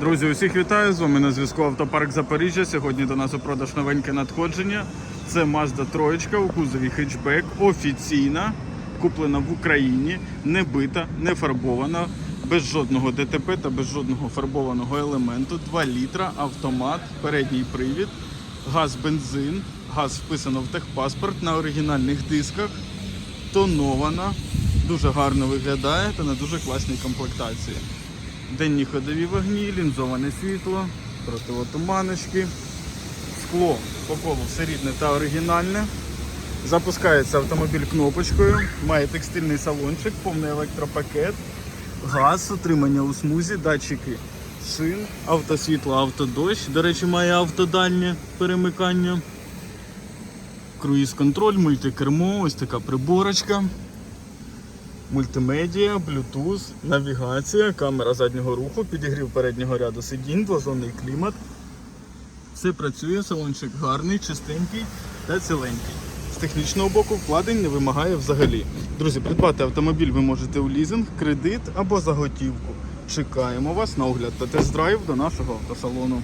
Друзі, усіх вітаю! З вами на зв'язку Автопарк Запоріжжя. Сьогодні до нас у продаж новеньке надходження. Це Mazda 3 у кузові хетчбек, офіційна, куплена в Україні, не бита, не фарбована, без жодного ДТП та без жодного фарбованого елементу. 2 літра, автомат, передній привід, газ, бензин, газ вписано в техпаспорт на оригінальних дисках, тонована, дуже гарно виглядає та на дуже класній комплектації. Денні ходові вогні, лінзоване світло, противотуманочки, скло по колу все рідне та оригінальне. Запускається автомобіль кнопочкою, має текстильний салончик, повний електропакет, газ, утримання у смузі, датчики шин, автосвітло, автодощ. До речі, має автодальнє перемикання, круїз-контроль, мультикермо, ось така приборочка. Мультимедіа, Bluetooth, навігація, камера заднього руху, підігрів переднього ряду сидінь, двозонний клімат. Все працює, салончик гарний, чистенький та ціленький. З технічного боку вкладень не вимагає взагалі. Друзі, придбати автомобіль ви можете у лізинг, кредит або за готівку. Чекаємо вас на огляд та тест-драйв до нашого автосалону.